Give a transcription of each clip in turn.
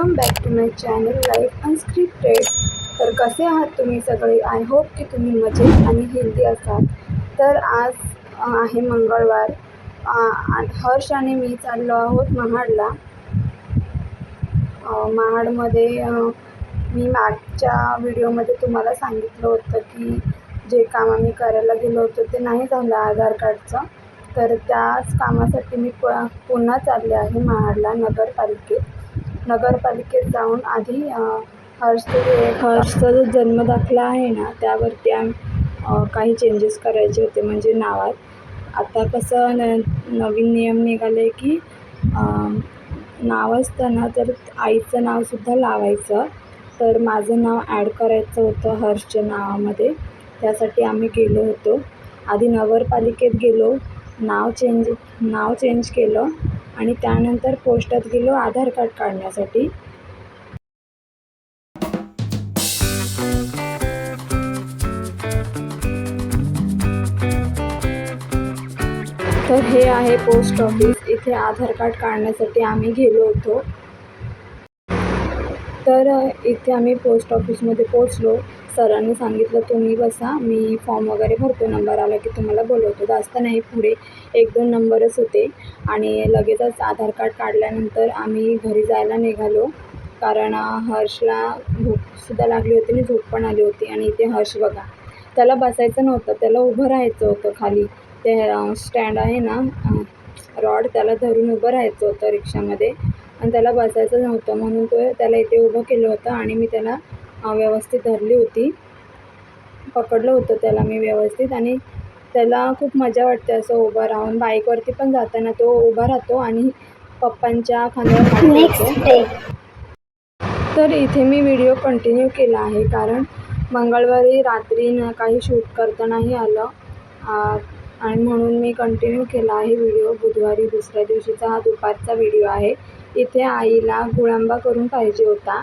माय channel life unscripted तर कसे आहात तुम्ही सगळे? आय होप की तुम्ही मजेत आणि हेल्दी असाल. तर आज आहे मंगळवार. हर्ष आणि मी चाललो आहोत महाडला. महाडमध्ये मी मागच्या व्हिडिओमध्ये तुम्हाला सांगितलं होतं की जे काम आम्ही करायला गेलो होतो ते नाही झालं आधार कार्डचं. तर त्याच कामासाठी मी प पुन्हा चालले आहे महाडला नगरपालिकेत. नगरपालिकेत जाऊन आधी अ, जे हर्षचा जो जन्मदाखला आहे ना त्यावरती आम काही चेंजेस करायचे होते म्हणजे नावात. आता कसं न नवीन नियम निघाले की नाव असतं ना तर आईचं नावसुद्धा लावायचं तर माझं नाव ॲड करायचं होतं हर्षच्या नावामध्ये. त्यासाठी आम्ही गेलो होतो. आधी नगरपालिकेत गेलो नाव चेंज नाव चेंज केलं. आणि त्यानंतर पोस्टात गेलो आधार कार्ड काढण्यासाठी. तर हे आहे पोस्ट ऑफिस इथे आधार कार्ड काढण्यासाठी आम्ही गेलो होतो. तर इथे आम्ही पोस्ट ऑफिसमध्ये पोचलो सरांनी सांगितलं तुम्ही बसा मी फॉर्म वगैरे भरतो. नंबर आला की तुम्हाला बोलवतो. जास्त नाही पुढे एक दोन नंबरच होते. आणि लगेचच आधार कार्ड काढल्यानंतर आम्ही घरी जायला निघालो. कारण हर्षला भूकसुद्धा लागली होती आणि झोप पण आली होती. आणि इथे हर्ष बघा त्याला बसायचं नव्हतं. त्याला उभं राहायचं होतं खाली. ते स्टँड आहे ना रॉड त्याला धरून उभं राहायचं होतं रिक्षामध्ये. आणि त्याला बसायचं नव्हतं. म्हणून तो त्याला इथे उभं केलं होतं आणि मी त्याला व्यवस्थित धरली होती. पकडलं होतं त्याला मी व्यवस्थित. आणि त्याला खूप मजा वाटते असं उभं राहून. बाईकवरती पण जाताना तो उभा राहतो आणि पप्पांच्या खांद्यावर. तर इथे मी व्हिडिओ कंटिन्यू केला आहे कारण मंगळवारी रात्री न काही शूट करता नाही आलं. आ, आणि म्हणून मी कंटिन्यू केला आहे व्हिडिओ. बुधवारी दुसऱ्या दिवशीचा हा दुपारचा व्हिडिओ आहे. इथे आईला गुळांबा करून पाहिजे होता.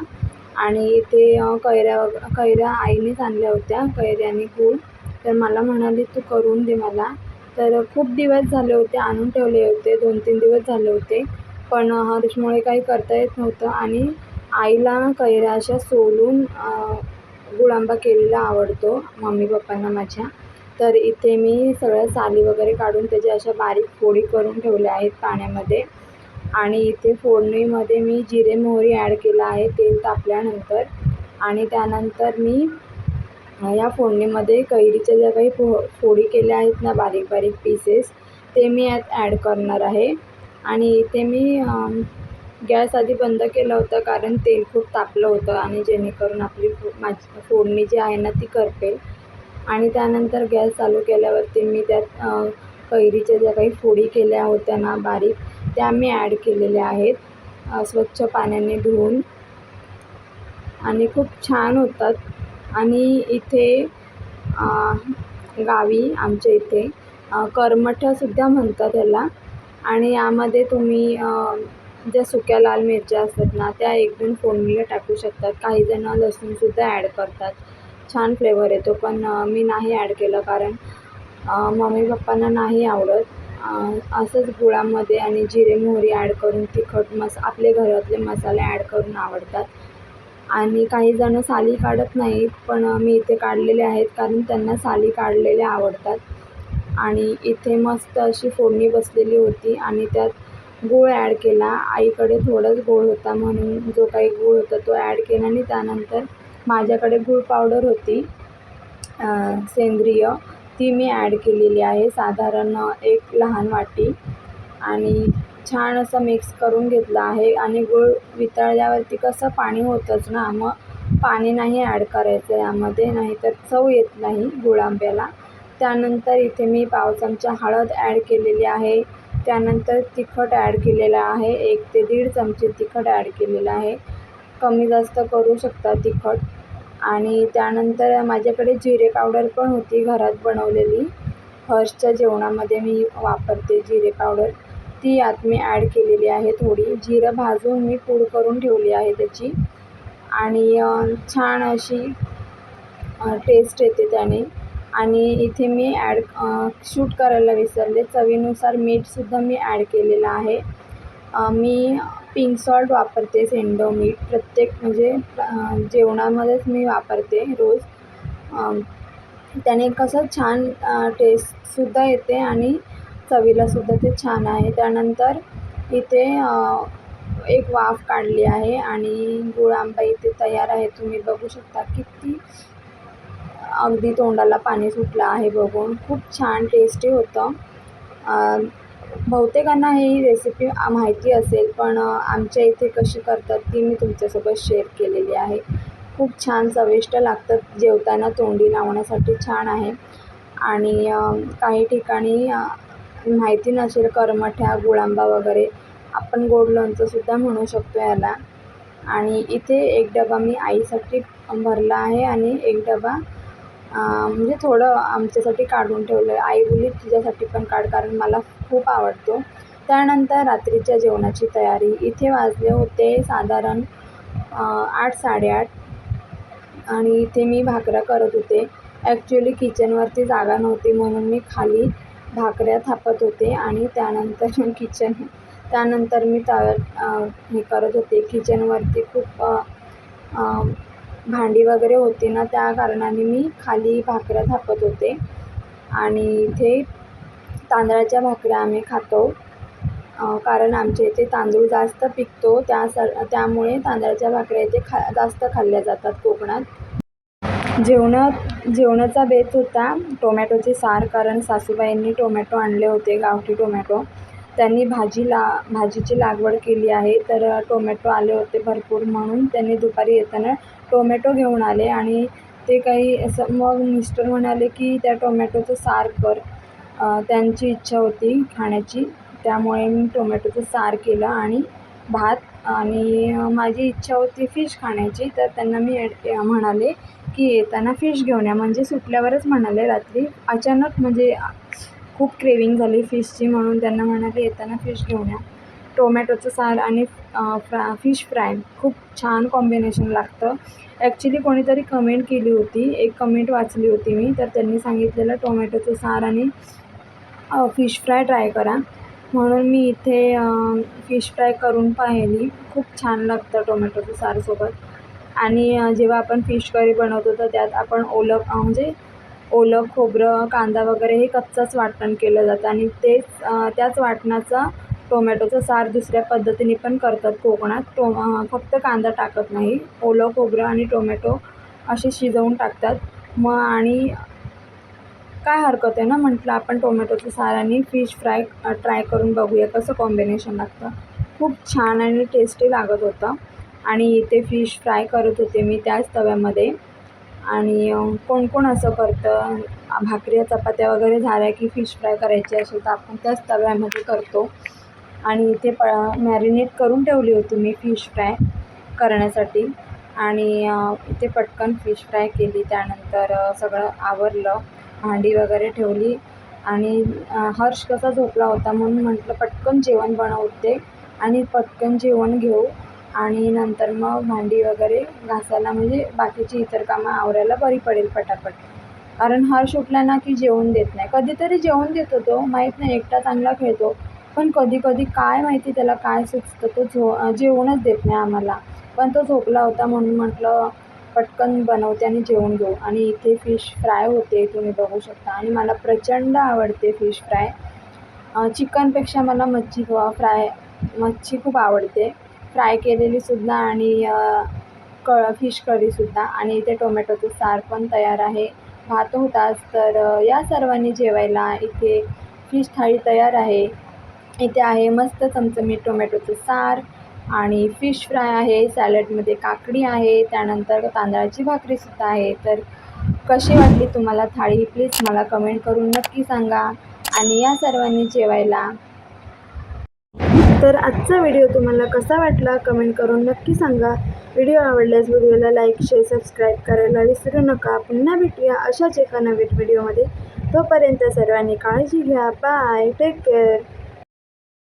आणि इथे कैऱ्या वग कैऱ्या आईनेच आणल्या होत्या. कैऱ्या आणि गूळ तर मला म्हणाली तू करून दे मला. तर खूप दिवस झाले होते आणून ठेवले होते दोन तीन दिवस झाले होते. पण हर्षमुळे काही करता येत नव्हतं आणि आईला कैऱ्या अशा सोलून गुळांबा केलेला आवडतो मम्मी पप्पांना माझ्या. तर इथे मी सगळ्या साली वगैरे काढून त्याच्या अशा बारीक फोडी करून ठेवल्या आहेत पाण्यामध्ये. आणि इथे फोडणीमध्ये मी जिरे मोहरी ॲड केला आहे तेल तापल्यानंतर. आणि त्यानंतर मी या फोडणीमध्ये कैरीच्या ज्या काही फो फोडी केल्या आहेत ना बारीक बारीक पीसेस ते मी यात ॲड करणार आहे. आणि ते मी गॅस आधी बंद केला होता कारण तेल खूप तापलं होतं आणि जेणेकरून आपली फो माझी फोडणी जी आहे ना ती करपेल. आणि त्यानंतर गॅस चालू केल्यावरती मी त्यात कैरीच्या ज्या काही फोडी केल्या होत्या ना बारीक त्या मी ॲड केलेल्या आहेत. स्वच्छ पाण्याने धुवून. आणि खूप छान होतात. आणि इथे गावी आमच्या इथे करमठसुद्धा म्हणतात याला आणि यामध्ये तुम्ही ज्या सुक्या लाल मिरच्या असतात ना त्या एक दोन फोडणीला टाकू शकतात. काहीजणं लसूणसुद्धा ॲड करतात. छान फ्लेवर येतो पण मी नाही ॲड केलं कारण मम्मी पप्पांना नाही आवडत. असंच गुळामध्ये आणि जिरे मोहरी ॲड करून तिखट मस आपले घरातले मसाले ॲड करून आवडतात. आणि काही जणं साली काढत नाहीत पण मी इथे काढलेले आहेत कारण त्यांना साली काढलेल्या आवडतात. आणि इथे मस्त अशी फोडणी बसलेली होती आणि त्यात गूळ ॲड केला. आईकडे थोडाच गूळ होता म्हणून जो काही गूळ होता तो ॲड केला आणि त्यानंतर माझ्याकडे गूळ पावडर होती सेंद्रिय. ती मी ॲड केलेली आहे साधारण एक लहान वाटी. आणि छान असं मिक्स करून घेतलं आहे आणि गूळ वितळल्यावरती कसं पाणी होतंच ना मग पाणी नाही ॲड करायचं यामध्ये नाहीतर चव येत नाही गुळांब्याला. त्यानंतर इथे मी पाव चमचा हळद ॲड केलेली आहे. त्यानंतर तिखट ॲड केलेलं आहे. एक ते दीड चमचे तिखट ॲड केलेलं आहे. कमी जास्त करू शकता तिखट. आणि त्यानंतर माझ्याकडे जिरे पावडर पण होती घरात बनवलेली. हर्षच्या जेवणामध्ये मी वापरते जिरे पावडर ती यात मी ॲड केलेली आहे थोडी. जिरं भाजून मी पूड करून ठेवली आहे त्याची. आणि छान अशी टेस्ट येते त्याने. आणि इथे मी ॲड शूट करायला विसरले. चवीनुसार मीठसुद्धा मी ॲड केलेलं आहे. मी पिंक सॉल्ट वापरते सेंडो मीठ. प्रत्येक म्हणजे जेवणामध्येच मी वापरते रोज. त्याने कसं छान टेस्टसुद्धा येते आणि चवीलासुद्धा ते छान आहे. त्यानंतर इथे एक वाफ काढली आहे आणि गुळ आंबा इथे तयार आहे. तुम्ही बघू शकता किती अगदी तोंडाला पाणी सुटलं आहे बघून. खूप छान टेस्टी होतं. बहुतेकांना ही रेसिपी माहिती असेल पण आमच्या इथे कशी करतात ती मी तुमच्यासोबत शेअर केलेली आहे. खूप छान चविष्ट लागतात जेवताना तोंडी लावण्यासाठी छान आहे. आणि काही ठिकाणी माहिती नसेल करमठ्या गुळांबा वगैरे आपण गोड लोणचंसुद्धा म्हणू शकतो याला. आणि इथे एक डबा मी आईसाठी भरला आहे आणि एक डबा म्हणजे थोडं आमच्यासाठी काढून ठेवलं आहे आई बोली तिच्यासाठी पण काढ कारण मला खूप आवडतो. त्यानंतर रात्रीच्या जेवणाची तयारी. इथे वाजले होते साधारण आठ साडेआठ. आणि इथे मी भाकऱ्या करत होते. ॲक्च्युली किचनवरती जागा नव्हती म्हणून मी खाली भाकऱ्या थापत होते आणि त्यानंतर किचन त्यानंतर मी तव्यात हे करत होते. किचनवरती खूप भांडी वगैरे होती ना त्या कारणाने मी खाली भाकऱ्या थापत होते. आणि इथे तांदळाच्या भाकऱ्या आम्ही खातो. कारण आमच्या इथे तांदूळ जास्त पिकतो. त्या सर त्यामुळे तांदळाच्या भाकऱ्या इथे खा जास्त खाल्ल्या जातात कोकणात. जेवणात जेवणाचा बेत होता. टोमॅटोचे सार कारण सासूबाईंनी टोमॅटो आणले होते गावठी टोमॅटो. त्यांनी भाजी ला भाजीची लागवड केली आहे तर टोमॅटो आले होते भरपूर म्हणून त्यांनी दुपारी येताना टोमॅटो घेऊन आले आणि ते काही असं मग मिस्टर म्हणाले की त्या टोमॅटोचं सार कर. त्यांची इच्छा होती खाण्याची. त्यामुळे मी टोमॅटोचं सार केलं आणि भात आणि माझी इच्छा होती फिश खाण्याची. तर त्यांना मी एड- म्हणाले की येताना फिश घेऊन या. म्हणजे सुटल्यावरच म्हणाले रात्री. अचानक म्हणजे खूप क्रेविंग झाली फिशची म्हणून त्यांना म्हणाले येताना फिश घेऊन या. टोमॅटोचं सार आणि फ्रा फिश फ्राय खूप छान कॉम्बिनेशन लागतं. ॲक्च्युली कोणीतरी कमेंट केली होती. एक कमेंट वाचली होती मी. तर त्यांनी सांगितलेलं टोमॅटोचं सार आणि फिश फ्राय ट्राय करा. म्हणून मी इथे फिश फ्राय करून पाहिली. खूप छान लागतं टोमॅटोचं सारसोबत आणि जेव्हा आपण फिश करी बनवतो तर त्यात आपण ओलं म्हणजे ओलं खोबरं कांदा वगैरे हे कच्चंच वाटण केलं जातं. आणि तेच त्याच वाटणाचा टोमॅटोचं सार दुसऱ्या पद्धतीने पण करतात कोकणात. टो फक्त कांदा टाकत नाही. ओलं खोबरं आणि टोमॅटो असे शिजवून टाकतात. मग आणि काय हरकत आहे ना म्हटलं आपण टोमॅटोचं सार आणि फिश फ्राय ट्राय करून बघूया कसं कॉम्बिनेशन लागतं. खूप छान आणि टेस्टी लागत होतं. आणि इथे फिश फ्राय करत होते मी त्याच तव्यामध्ये. आणि कोण कोण असं करतं? भाकरी चपात्या वगैरे झाल्या की फिश फ्राय करायची असेल तर आपण त्याच तव्यामध्ये करतो. आणि इथे प मॅरिनेट करून ठेवली होती मी फिश फ्राय करण्यासाठी. आणि इथे पटकन फिश फ्राय केली. त्यानंतर सगळं आवरलं. भांडी वगैरे ठेवली. आणि हर्ष कसा झोपला होता म्हणून म्हटलं पटकन जेवण बनवते. आणि पटकन जेवण घेऊ. आणि नंतर मग भांडी वगैरे घासायला म्हणजे बाकीची इतर कामं आवरायला बरी पडेल पटापट. कारण हर्ष उठला ना की जेवण देत नाही. कधीतरी जेवण देतो तो माहीत नाही एकटा चांगला खेळतो. पण कधी कधी काय माहिती त्याला काय सुचतं तो झो जेवणच देत नाही आम्हाला. पण तो झोपला होता म्हणून म्हटलं पटकन बनवते आणि जेवण घेऊ. आणि इथे फिश फ्राय होते तुम्ही बघू शकता. आणि मला प्रचंड आवडते फिश फ्राय चिकनपेक्षा मला मच्छी फ्राय मच्छी खूप आवडते. फ्राय केलेलीसुद्धा आणि क फिश करीसुद्धा आणि इथे टोमॅटोचं सार पण तयार आहे. भात होताच तर या सर्वांनी जेवायला इथे फिश थाळी तयार आहे. इथे आहे मस्त चमचमीत टोमॅटोचं सार आणि फिश फ्राय आहे. सॅलडमध्ये काकडी आहे. त्यानंतर तांदळाची भाकरीसुद्धा आहे. तर कशी वाटली तुम्हाला थाळी? प्लीज मला कमेंट करून नक्की सांगा. आणि या सर्वांनी जेवायला तर आजचा व्हिडिओ तुम्हाला कसा वाटला कमेंट करून नक्की सांगा. व्हिडिओ आवडल्यास व्हिडिओला लाईक शेअर सबस्क्राईब करायला विसरू नका. पुन्हा भेटूया अशाच एका नवीन व्हिडिओमध्ये. तोपर्यंत सर्वांनी काळजी घ्या. बाय. Take care.